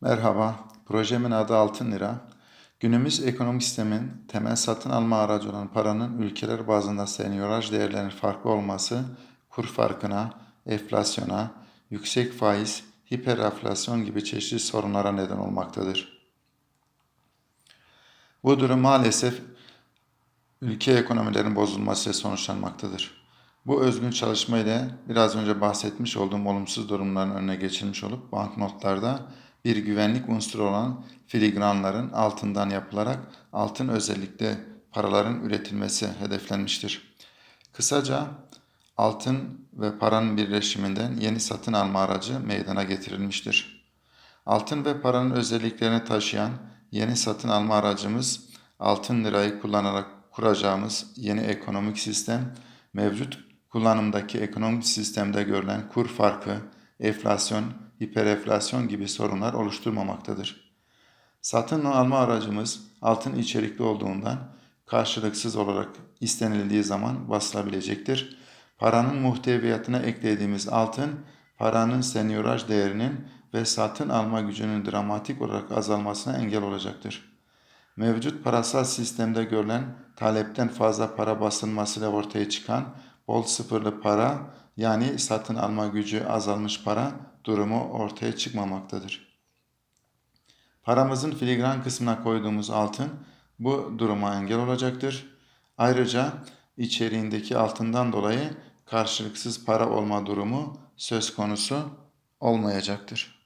Merhaba, projemin adı Altın Lira. Günümüz ekonomik sistemin temel satın alma aracı olan paranın ülkeler bazında senyoraj değerlerinin farklı olması, kur farkına, enflasyona, yüksek faiz, hiperaflasyon gibi çeşitli sorunlara neden olmaktadır. Bu durum maalesef ülke ekonomilerinin bozulmasıyla sonuçlanmaktadır. Bu özgün çalışma ile biraz önce bahsetmiş olduğum olumsuz durumların önüne geçilmiş olup banknotlarda bir güvenlik unsuru olan filigranların altından yapılarak altın özellikle paraların üretilmesi hedeflenmiştir. Kısaca altın ve paranın birleşiminden yeni satın alma aracı meydana getirilmiştir. Altın ve paranın özelliklerini taşıyan yeni satın alma aracımız altın lirayı kullanarak kuracağımız yeni ekonomik sistem mevcut kullanımdaki ekonomik sistemde görülen kur farkı, enflasyon, hipereflasyon gibi sorunlar oluşturmamaktadır. Satın alma aracımız altın içerikli olduğundan karşılıksız olarak istenildiği zaman basılabilecektir. Paranın muhteviyatına eklediğimiz altın, paranın senyoraj değerinin ve satın alma gücünün dramatik olarak azalmasına engel olacaktır. Mevcut parasal sistemde görülen talepten fazla para basılmasıyla ortaya çıkan bol sıfırlı para yani satın alma gücü azalmış para durumu ortaya çıkmamaktadır. Paramızın filigran kısmına koyduğumuz altın bu duruma engel olacaktır. Ayrıca içeriğindeki altından dolayı karşılıksız para olma durumu söz konusu olmayacaktır.